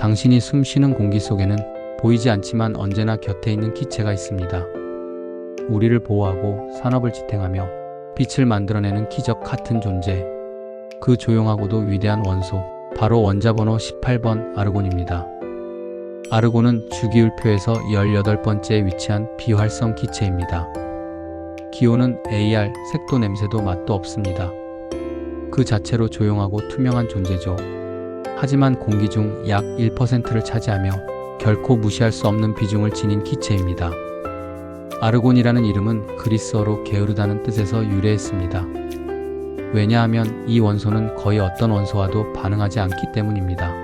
당신이 숨 쉬는 공기 속에는 보이지 않지만 언제나 곁에 있는 기체가 있습니다. 우리를 보호하고 산업을 지탱하며 빛을 만들어내는 기적 같은 존재. 그 조용하고도 위대한 원소, 바로 원자번호 18번 아르곤입니다. 아르곤은 주기율표에서 18번째에 위치한 비활성 기체입니다. 기호는 AR, 색도 냄새도 맛도 없습니다. 그 자체로 조용하고 투명한 존재죠. 하지만 공기 중 약 1%를 차지하며 결코 무시할 수 없는 비중을 지닌 기체입니다. 아르곤이라는 이름은 그리스어로 게으르다는 뜻에서 유래했습니다. 왜냐하면 이 원소는 거의 어떤 원소와도 반응하지 않기 때문입니다.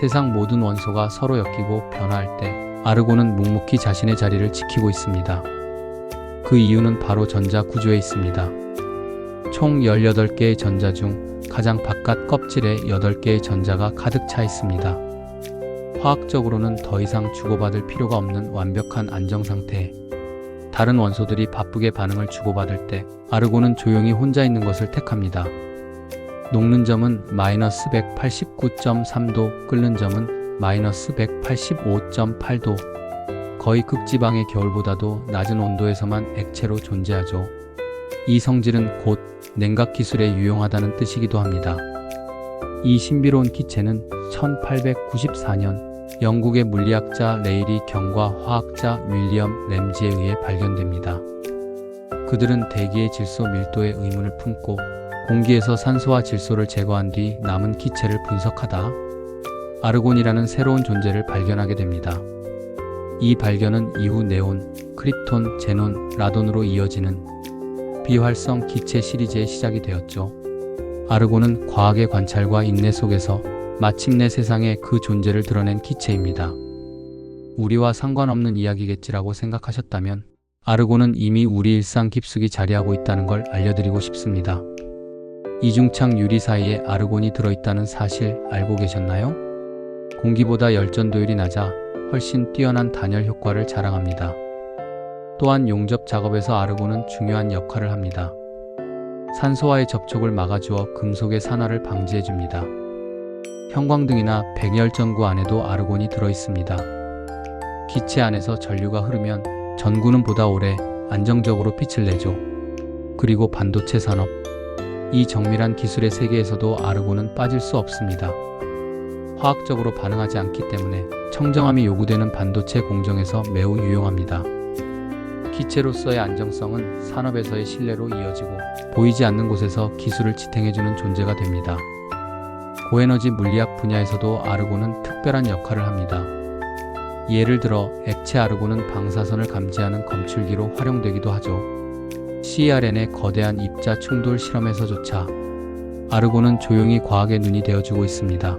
세상 모든 원소가 서로 엮이고 변화할 때 아르곤은 묵묵히 자신의 자리를 지키고 있습니다. 그 이유는 바로 전자 구조에 있습니다. 총 18개의 전자 중 가장 바깥 껍질에 8개의 전자가 가득 차 있습니다. 화학적으로는 더 이상 주고받을 필요가 없는 완벽한 안정 상태. 다른 원소들이 바쁘게 반응을 주고받을 때 아르곤은 조용히 혼자 있는 것을 택합니다. 녹는 점은 마이너스 189.3도, 끓는 점은 마이너스 185.8도. 거의 극지방의 겨울보다도 낮은 온도에서만 액체로 존재하죠. 이 성질은 곧 냉각 기술에 유용하다는 뜻이기도 합니다. 이 신비로운 기체는 1894년 영국의 물리학자 레이리 경과 화학자 윌리엄 램지에 의해 발견됩니다. 그들은 대기의 질소 밀도에 의문을 품고 공기에서 산소와 질소를 제거한 뒤 남은 기체를 분석하다 아르곤이라는 새로운 존재를 발견하게 됩니다. 이 발견은 이후 네온, 크립톤, 제논, 라돈으로 이어지는 비활성 기체 시리즈의 시작이 되었죠. 아르곤은 과학의 관찰과 인내 속에서 마침내 세상에 그 존재를 드러낸 기체입니다. 우리와 상관없는 이야기겠지라고 생각하셨다면 아르곤은 이미 우리 일상 깊숙이 자리하고 있다는 걸 알려드리고 싶습니다. 이중창 유리 사이에 아르곤이 들어있다는 사실 알고 계셨나요? 공기보다 열전도율이 낮아 훨씬 뛰어난 단열 효과를 자랑합니다. 또한 용접 작업에서 아르곤은 중요한 역할을 합니다. 산소와의 접촉을 막아주어 금속의 산화를 방지해줍니다. 형광등이나 백열전구 안에도 아르곤이 들어있습니다. 기체 안에서 전류가 흐르면 전구는 보다 오래 안정적으로 빛을 내죠. 그리고 반도체 산업. 이 정밀한 기술의 세계에서도 아르곤은 빠질 수 없습니다. 화학적으로 반응하지 않기 때문에 청정함이 요구되는 반도체 공정에서 매우 유용합니다. 기체로서의 안정성은 산업에서의 신뢰로 이어지고 보이지 않는 곳에서 기술을 지탱해주는 존재가 됩니다. 고에너지 물리학 분야에서도 아르곤은 특별한 역할을 합니다. 예를 들어 액체 아르곤은 방사선을 감지하는 검출기로 활용되기도 하죠. CERN의 거대한 입자 충돌 실험에서조차 아르곤은 조용히 과학의 눈이 되어주고 있습니다.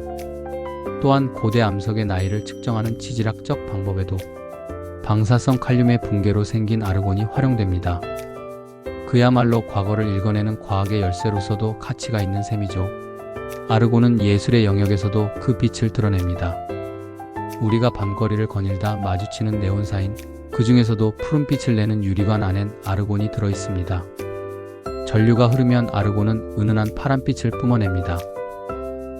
또한 고대 암석의 나이를 측정하는 지질학적 방법에도 방사성 칼륨의 붕괴로 생긴 아르곤이 활용됩니다. 그야말로 과거를 읽어내는 과학의 열쇠로서도 가치가 있는 셈이죠. 아르곤은 예술의 영역에서도 그 빛을 드러냅니다. 우리가 밤거리를 거닐다 마주치는 네온사인, 그 중에서도 푸른빛을 내는 유리관 안엔 아르곤이 들어있습니다. 전류가 흐르면 아르곤은 은은한 파란빛을 뿜어냅니다.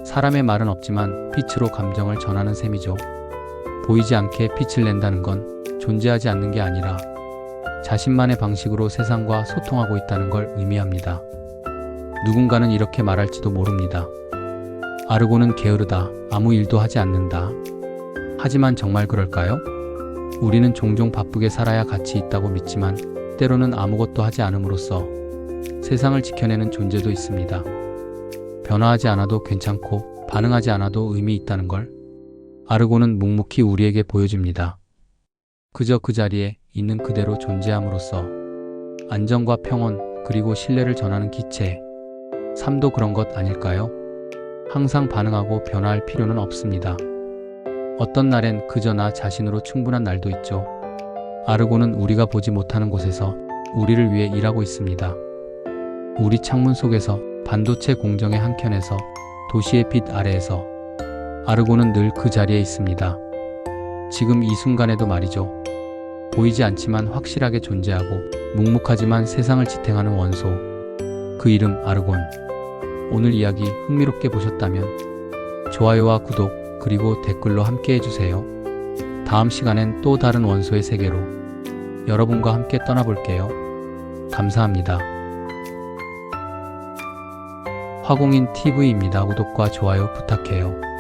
사람의 말은 없지만 빛으로 감정을 전하는 셈이죠. 보이지 않게 빛을 낸다는 건 존재하지 않는 게 아니라 자신만의 방식으로 세상과 소통하고 있다는 걸 의미합니다. 누군가는 이렇게 말할지도 모릅니다. 아르고는 게으르다, 아무 일도 하지 않는다. 하지만 정말 그럴까요? 우리는 종종 바쁘게 살아야 가치 있다고 믿지만 때로는 아무것도 하지 않음으로써 세상을 지켜내는 존재도 있습니다. 변화하지 않아도 괜찮고 반응하지 않아도 의미 있다는 걸 아르고는 묵묵히 우리에게 보여줍니다. 그저 그 자리에 있는 그대로 존재함으로써 안정과 평온 그리고 신뢰를 전하는 기체. 삶도 그런 것 아닐까요? 항상 반응하고 변화할 필요는 없습니다. 어떤 날엔 그저 나 자신으로 충분한 날도 있죠. 아르고는 우리가 보지 못하는 곳에서 우리를 위해 일하고 있습니다. 우리 창문 속에서 반도체 공정의 한켠에서 도시의 빛 아래에서 아르고는 늘 그 자리에 있습니다. 지금 이 순간에도 말이죠. 보이지 않지만 확실하게 존재하고 묵묵하지만 세상을 지탱하는 원소. 그 이름 아르곤. 오늘 이야기 흥미롭게 보셨다면 좋아요와 구독, 그리고 댓글로 함께 해주세요. 다음 시간엔 또 다른 원소의 세계로 여러분과 함께 떠나볼게요. 감사합니다. 화공인 TV입니다. 구독과 좋아요 부탁해요.